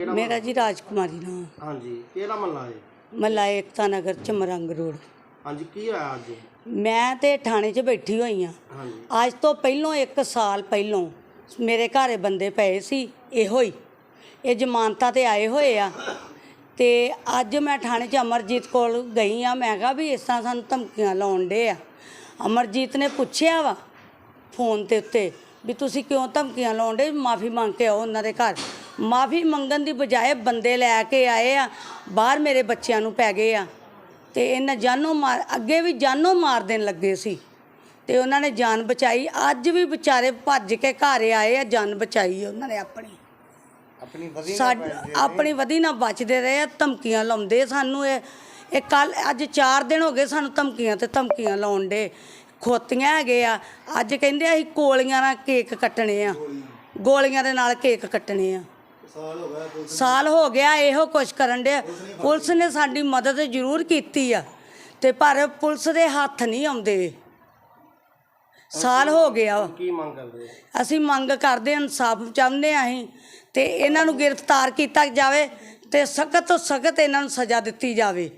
ਮੇਰਾ ਜੀ ਰਾਜਕੁਮਾਰੀ ਨਾਮ ਹਾਂਜੀ ਕਿਹੜਾ ਮਹੱਲਾ ਹੈ ਮੱਲਾ ਏਕਤਾ ਨਗਰ ਚਮਰੰਗ ਰੋਡ। ਹਾਂਜੀ ਕੀ ਹੋਇਆ ਅੱਜ? ਮੈਂ ਤੇ ਥਾਣੇ 'ਚ ਬੈਠੀ ਹੋਈ ਆ। ਹਾਂਜੀ। ਅੱਜ ਤੋਂ ਪਹਿਲੋਂ 1 ਸਾਲ ਪਹਿਲੋਂ ਮੇਰੇ ਘਰੇ ਬੰਦੇ ਪਏ ਸੀ ਇਹੋ ਹੀ। ਇਹ ਜ਼ਮਾਨਤਾਂ ਤੇ ਆਏ ਹੋਏ ਆ। ਤੇ ਅੱਜ ਮੈਂ ਥਾਣੇ 'ਚ ਅਮਰਜੀਤ ਕੋਲ ਗਈ ਆ। ਮੈਂ ਕਿਹਾ ਵੀ ਇਸ ਤਰ੍ਹਾਂ ਸਾਨੂੰ ਧਮਕੀਆਂ ਲਾਉਣ ਡੇ ਆ। ਅਮਰਜੀਤ ਨੇ ਪੁੱਛਿਆ ਵਾ ਫੋਨ ਤੇ ਉੱਤੇ ਵੀ ਤੁਸੀਂ ਕਿਉਂ ਧਮਕੀਆਂ ਲਾਉਣ ਡੇ ਮਾਫੀ ਮੰਗ ਕੇ ਆਓ ਉਹਨਾਂ ਦੇ ਘਰ। ਮਾਫੀ ਮੰਗਣ ਦੀ ਬਜਾਏ ਬੰਦੇ ਲੈ ਕੇ ਆਏ ਆ ਬਾਹਰ ਮੇਰੇ ਬੱਚਿਆਂ ਨੂੰ ਪੈ ਗਏ ਆ। ਤੇ ਇਹਨਾਂ ਜਾਨੋਂ ਮਾਰ ਅੱਗੇ ਵੀ ਜਾਨੋਂ ਮਾਰ ਦੇਣ ਲੱਗੇ ਸੀ। ਤੇ ਉਹਨਾਂ ਨੇ ਜਾਨ ਬਚਾਈ। ਅੱਜ ਵੀ ਵਿਚਾਰੇ ਭੱਜ ਕੇ ਘਰ ਆਏ ਆ ਜਾਨ ਬਚਾਈ ਉਹਨਾਂ ਨੇ ਆਪਣੀ। ਆਪਣੀ ਵਧੀ ਸਾਡ ਆਪਣੀ ਵਧੀ ਨਾ ਬਚਦੇ ਰਹੇ ਆ ਧਮਕੀਆਂ ਲਾਉਂਦੇ ਸਾਨੂੰ ਇਹ। ਇਹ ਕੱਲ ਅੱਜ 4 ਦਿਨ ਹੋ ਗਏ ਸਾਨੂੰ ਧਮਕੀਆਂ ਤੇ ਧਮਕੀਆਂ ਲਾਉਣ ਦੇ। ਖੋਤੀਆਂ ਹੈਗੇ ਆ। ਅੱਜ ਕਹਿੰਦੇ ਅਸੀਂ ਕੋਲੀਆਂ ਨਾਲ ਕੇਕ ਕੱਟਣੇ ਆ। ਗੋਲੀਆਂ ਦੇ ਨਾਲ ਕੇਕ ਕੱਟਣੇ ਆ। ਸਾਲ ਹੋ ਗਿਆ ਇਹੋ ਕੁਛ ਕਰਨ ਦੇ ਪੁਲਿਸ ਨੇ ਸਾਡੀ ਮਦਦ ਜ਼ਰੂਰ ਕੀਤੀ ਆ। ਤੇ ਪਰ ਪੁਲਿਸ ਦੇ ਹੱਥ ਨਹੀਂ ਆਉਂਦੇ। ਸਾਲ ਹੋ ਗਿਆ। ਕੀ ਮੰਗ ਕਰਦੇ? ਅਸੀਂ ਮੰਗ ਕਰਦੇ ਇਨਸਾਫ ਚਾਹੁੰਦੇ ਹਾਂ ਅਸੀਂ। ਤੇ ਇਹਨਾਂ ਨੂੰ ਗ੍ਰਿਫਤਾਰ ਕੀਤਾ ਜਾਵੇ ਤੇ ਸਖਤ ਤੋਂ ਸਖਤ ਇਹਨਾਂ ਨੂੰ ਸਜ਼ਾ ਦਿੱਤੀ ਜਾਵੇ।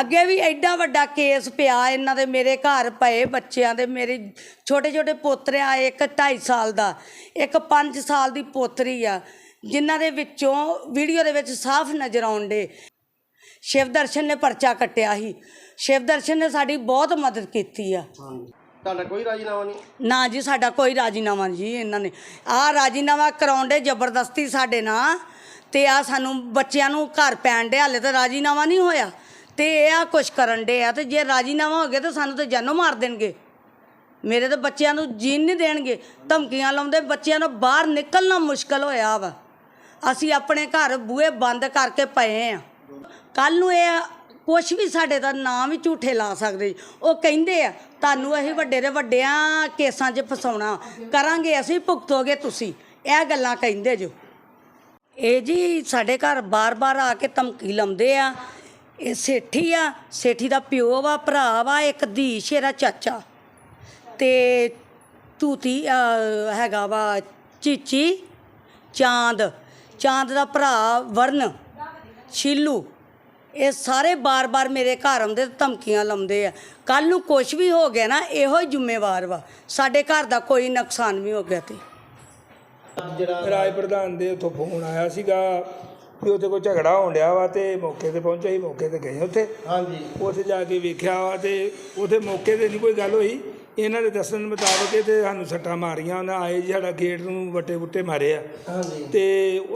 ਅੱਗੇ ਵੀ ਐਡਾ ਵੱਡਾ ਕੇਸ ਪਿਆ ਇਹਨਾਂ ਦੇ ਮੇਰੇ ਘਰ ਪਏ ਬੱਚਿਆਂ ਦੇ। ਮੇਰੇ ਛੋਟੇ ਛੋਟੇ ਪੋਤਰੇ ਆ ਇੱਕ 2.5 ਸਾਲ ਦਾ ਇੱਕ 5 ਸਾਲ ਦੀ ਪੋਤਰੀ ਆ। ਜਿਨ੍ਹਾਂ ਦੇ ਵਿੱਚੋਂ ਵੀਡੀਓ ਦੇ ਵਿੱਚ ਸਾਫ਼ ਨਜ਼ਰ ਆਉਂਦੇ ਸ਼ਿਵ ਦਰਸ਼ਨ ਨੇ ਪਰਚਾ ਕੱਟਿਆ ਸੀ। ਸ਼ਿਵ ਦਰਸ਼ਨ ਨੇ ਸਾਡੀ ਬਹੁਤ ਮਦਦ ਕੀਤੀ ਆ। ਤੁਹਾਡਾ ਕੋਈ ਰਾਜੀਨਾਮਾ ਨਹੀਂ? ਨਾ ਜੀ ਸਾਡਾ ਕੋਈ ਰਾਜੀਨਾਮਾ ਜੀ ਇਹਨਾਂ ਨੇ। ਆਹ ਰਾਜੀਨਾਮਾ ਕਰਾਉਂਦੇ ਜ਼ਬਰਦਸਤੀ ਸਾਡੇ ਨਾਲ ਤੇ ਆ ਸਾਨੂੰ ਬੱਚਿਆਂ ਨੂੰ ਘਰ ਪੈਣ ਦੇ ਹਾਲੇ ਤਾਂ ਰਾਜੀਨਾਮਾ ਨਹੀਂ ਹੋਇਆ। ਤੇ ਇਹ ਆ ਕੁਛ ਕਰਨ ਦੇ ਆ ਤੇ ਜੇ ਰਾਜੀਨਾਮਾ ਹੋ ਗਿਆ ਤਾਂ ਸਾਨੂੰ ਤਾਂ ਜਾਨੋਂ ਮਾਰ ਦੇਣਗੇ। ਮੇਰੇ ਤਾਂ ਬੱਚਿਆਂ ਨੂੰ ਜੀਣ ਨਹੀਂ ਦੇਣਗੇ। ਧਮਕੀਆਂ ਲਾਉਂਦੇ ਬੱਚਿਆਂ ਨੂੰ ਬਾਹਰ ਨਿਕਲਣਾ ਮੁਸ਼ਕਲ ਹੋਇਆ ਵਾ। ਅਸੀਂ ਆਪਣੇ ਘਰ ਬੂਹੇ ਬੰਦ ਕਰਕੇ ਪਏ ਆ। ਕੱਲ ਨੂੰ ਇਹ ਕੁਛ ਵੀ ਸਾਡੇ ਦਾ ਨਾਮ ਵੀ ਝੂਠੇ ਲਾ ਸਕਦੇ ਉਹ ਕਹਿੰਦੇ ਆ, ਤੁਹਾਨੂੰ ਅਸੀਂ ਵੱਡੇ ਦੇ ਵੱਡਿਆਂ ਕੇਸਾਂ 'ਚ ਫਸਾਉਣਾ। ਕਰਾਂਗੇ ਅਸੀਂ, ਭੁਗਤੋਗੇ ਤੁਸੀਂ। ਇਹ ਗੱਲਾਂ ਕਹਿੰਦੇ ਜੋ। ਇਹ ਜੀ ਸਾਡੇ ਘਰ ਬਾਰ-ਬਾਰ ਆ ਕੇ ਧਮਕੀ ਲਾਉਂਦੇ ਆ। ਇਹ ਸੇਠੀ ਆ, ਸੇਠੀ ਦਾ ਪਿਓ ਵਾ, ਭਰਾ ਵਾ, ਇੱਕ ਧੀ, ਸ਼ੇਰਾ ਚਾਚਾ। ਤੇ ਤੂਤੀ ਹੈਗਾ ਵਾ, ਚੀਚੀ, ਚਾਂਦ। ਚਾਂਦ ਦਾ ਭਰਾ ਵਰਨ ਸ਼ੀਲੂ ਇਹ ਸਾਰੇ ਬਾਰ-ਬਾਰ ਮੇਰੇ ਘਰ ਆਉਂਦੇ ਤੇ ਧਮਕੀਆਂ ਲਾਉਂਦੇ ਆ। ਕੱਲ ਨੂੰ ਕੁਝ ਵੀ ਹੋ ਗਿਆ ਨਾ ਇਹੋ ਹੀ ਜ਼ਿੰਮੇਵਾਰ ਵਾ। ਸਾਡੇ ਘਰ ਦਾ ਕੋਈ ਨੁਕਸਾਨ ਵੀ ਹੋ ਗਿਆ ਤੇ। ਜਿਹੜਾ ਰਾਜ ਪ੍ਰਧਾਨ ਦੇ ਉੱਥੋਂ ਫੋਨ ਆਇਆ ਸੀਗਾ ਕਿ ਉੱਥੇ ਕੋਈ ਝਗੜਾ ਹੋਣ ਡਿਆ ਵਾ ਤੇ ਮੌਕੇ ਤੇ ਪਹੁੰਚੇ ਸੀ ਮੌਕੇ ਤੇ ਗਏ ਉੱਥੇ। ਹਾਂਜੀ। ਉੱਥੇ ਜਾ ਕੇ ਵੇਖਿਆ ਵਾ ਤੇ ਉੱਥੇ ਮੌਕੇ ਤੇ ਨਹੀਂ ਕੋਈ ਗੱਲ ਹੋਈ। ਇਹਨਾਂ ਦੇ ਦੱਸਣ ਮੁਤਾਬਕ ਇਹ ਤੇ ਸਾਨੂੰ ਸੱਟਾਂ ਮਾਰੀਆਂ ਉਹਨਾਂ ਆਏ ਜੀ ਸਾਡਾ ਗੇਟ ਨੂੰ ਵੱਟੇ ਬੁੱਟੇ ਮਾਰੇ ਆ। ਹਾਂਜੀ। ਤੇ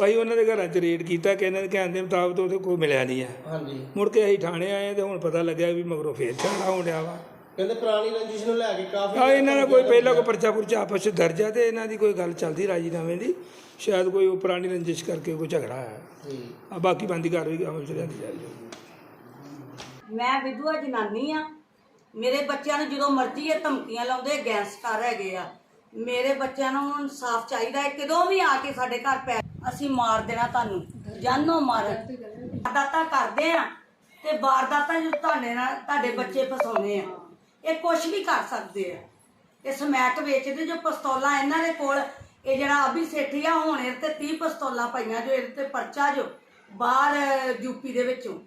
ਅਸੀਂ ਉਹਨਾਂ ਦੇ ਘਰਾਂ 'ਚ ਰੇਡ ਕੀਤਾ ਕਿ ਇਹਨਾਂ ਦੇ ਕਹਿਣ ਦੇ ਮੁਤਾਬਕ ਉੱਥੇ ਕੋਈ ਮਿਲਿਆ ਨਹੀਂ ਆ। ਹਾਂਜੀ। ਮੁੜ ਕੇ ਅਸੀਂ ਥਾਣੇ ਆਏ ਤੇ ਹੁਣ ਪਤਾ ਲੱਗਿਆ ਵੀ ਮਗਰੋਂ ਫੇਰ ਝਗੜਾ ਹੋਣ ਡਿਆ ਵਾ। ਕਹਿੰਦੇ ਪੁਰਾਣੀ ਰੰਜਿਸ਼ ਨੂੰ ਲੈ ਕੇ ਕਾਫੀ ਆ ਇਹਨਾਂ ਦਾ ਕੋਈ ਪਹਿਲਾਂ ਕੋਈ ਪਰਚਾ ਪੁਰਚਾ ਆਪਸ ਵਿੱਚ ਦਰਜ ਆ ਤੇ ਇਹਨਾਂ ਦੀ ਕੋਈ ਗੱਲ ਚੱਲਦੀ ਰਾਜੀਨਾਮੇ ਦੀ। ਸ਼ਾਇਦ ਕੋਈ ਉਹ ਪੁਰਾਣੀ ਰੰਜਿਸ਼ ਕਰਕੇ ਕੋਈ ਝਗੜਾ ਆ ਜੀ। ਆ ਬਾਕੀ ਬੰਦੀ ਕਾਰਵਾਈ ਅਮਲ ਚ ਲਿਆਂਦੀ ਜਾਏਗੀ। ਮੈਂ ਵਿਧਵਾ ਜਨਾਨੀ ਆ। ਮੇਰੇ ਬੱਚਿਆਂ ਨੂੰ ਜਦੋਂ ਮਰਜ਼ੀ ਇਹ ਧਮਕੀਆਂ ਲਾਉਂਦੇ, ਗੈਂਗਸਟਰ ਹੈਗੇ ਆ। ਮੇਰੇ ਬੱਚਿਆਂ ਨੂੰ ਇਨਸਾਫ ਚਾਹੀਦਾ ਹੈ, ਕਦੋਂ ਵੀ ਆ ਕੇ ਸਾਡੇ ਘਰ ਪੈ ਅਸੀਂ ਮਾਰ ਦੇਣਾ ਤੁਹਾਨੂੰ, ਜਾਨੋਂ ਮਾਰ। ਵਾਰਦਾਤਾਂ ਕਰਦੇ ਆ ਤੇ ਵਾਰਦਾਤਾਂ ਜੋ ਤੁਹਾਡੇ ਨਾਲ, ਤੁਹਾਡੇ ਬੱਚੇ ਫਸਾਉਣੇ ਆ, ਇਹ ਕੁਝ ਵੀ ਕਰ ਸਕਦੇ ਆ। ਇਹ ਸਮੈਕ ਵੇਚਦੇ ਜੋ ਪਿਸਤੌਲਾਂ ਇਹਨਾਂ ਦੇ ਕੋਲ, ਇਹ ਜਿਹੜਾ ਅਭੀ ਸੇਠੀ ਆ, ਹੁਣ ਇਹਦੇ ਤੇ 30 ਪਿਸਤੌਲਾਂ ਪਈਆਂ ਜੋ, ਇਹਦੇ ਤੇ ਪਰਚਾ ਜੋ, ਬਾਹਰ ਯੂਪੀ ਦੇ ਵਿੱਚੋਂ।